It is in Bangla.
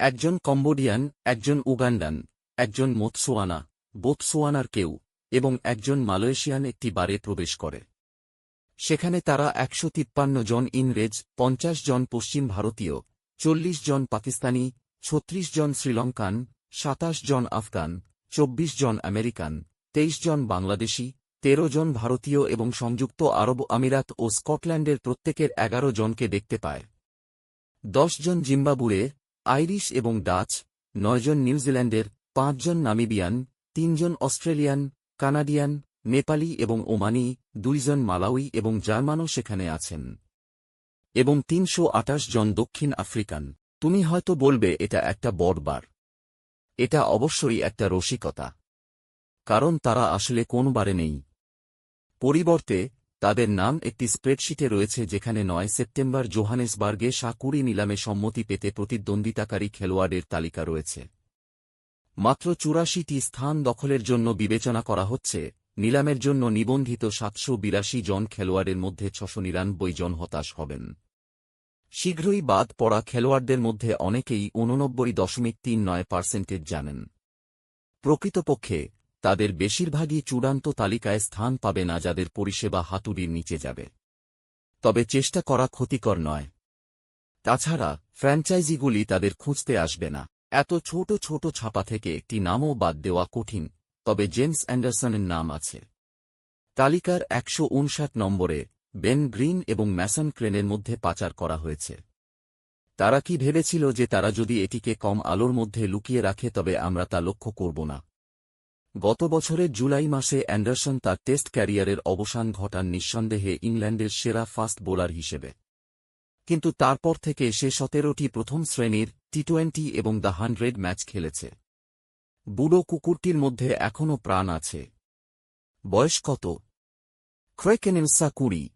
একজন কম্বোডিয়ান, একজন উগান্ডান, একজন মোৎসোয়ানা বোতসোয়ানার কেউ, এবং একজন মালয়েশিয়ান একটি বারে প্রবেশ করে। সেখানে তারা একশো তিপ্পান্ন জন ইংরেজ, পঞ্চাশ জন পশ্চিম ভারতীয়, চল্লিশ জন পাকিস্তানি, ছত্রিশ জন শ্রীলঙ্কান, সাতাশ জন আফগান, চব্বিশ জন আমেরিকান, তেইশ জন বাংলাদেশি, তেরো জন ভারতীয় এবং সংযুক্ত আরব আমিরাত ও স্কটল্যান্ডের প্রত্যেকের এগারো জনকে দেখতে পায়। দশ জন জিম্বাবুয়ে আইরিশ এবং ডাচ, নয়জন নিউজিল্যান্ডের, পাঁচজন নামিবিয়ান, তিনজন অস্ট্রেলিয়ান, কানাডিয়ান, নেপালি এবং ওমানি, দুইজন মালাউই এবং জার্মানও সেখানে আছেন। এবং তিনশো আটাশ জন দক্ষিণ আফ্রিকান। তুমি হয়তো বলবে, এটা একটা বড়বার এটা অবশ্যই একটা রসিকতা। কারণ তারা আসলে কোনবারে নেই। পরিবর্তে তাদের নাম একটি স্প্রেডশিটে রয়েছে যেখানে নয় সেপ্টেম্বর জোহানেসবার্গে সাকুরি নিলামে সম্মতি পেতে প্রতিদ্বন্দ্বিতাকারী খেলোয়াড়ের তালিকা রয়েছে। মাত্র চুরাশিটি স্থান দখলের জন্য বিবেচনা করা হচ্ছে। নিলামের জন্য নিবন্ধিত সাতশো বিরাশি জন খেলোয়াড়ের মধ্যে ছশো নিরানব্বই জন হতাশ হবেন। শীঘ্রই বাদ পড়া খেলোয়াড়দের মধ্যে অনেকেই উননব্বই দশমিক তিন নয় পার্সেন্টেজ জানেন। প্রকৃতপক্ষে তাদের বেশিরভাগই চূড়ান্ত তালিকায় স্থান পাবে না যাদের পরিষেবা হাতুড়ির নিচে যাবে। তবে চেষ্টা করা ক্ষতিকর নয়। তাছাড়া, ফ্র্যাঞ্চাইজিগুলি তাদের খুঁজতে আসবে না। এত ছোট ছোট ছাপা থেকে একটি নামও বাদ দেওয়া কঠিন, তবে জেমস অ্যান্ডারসনের নাম আছে। তালিকার একশো উনষাট নম্বরে বেন গ্রিন এবং ম্যাসন ক্রেনের মধ্যে পাচার করা হয়েছে। তারা কি ভেবেছিল যে তারা যদি এটিকে কম আলোর মধ্যে লুকিয়ে রাখে তবে আমরা তা লক্ষ্য করব না? গত বছরের জুলাই মাসে অ্যান্ডারসন তার টেস্ট ক্যারিয়ারের অবসান ঘটান নিঃসন্দেহে ইংল্যান্ডের সেরা ফাস্ট বোলার হিসেবে। কিন্তু তারপর থেকে সে সতেরোটি প্রথম শ্রেণির টি টোয়েন্টি এবং দ্য হান্ড্রেড ম্যাচ খেলেছে। বুড়ো কুকুরটির মধ্যে এখনও প্রাণ আছে। বয়স কত? ক্রেকেনেলসা কুড়ি।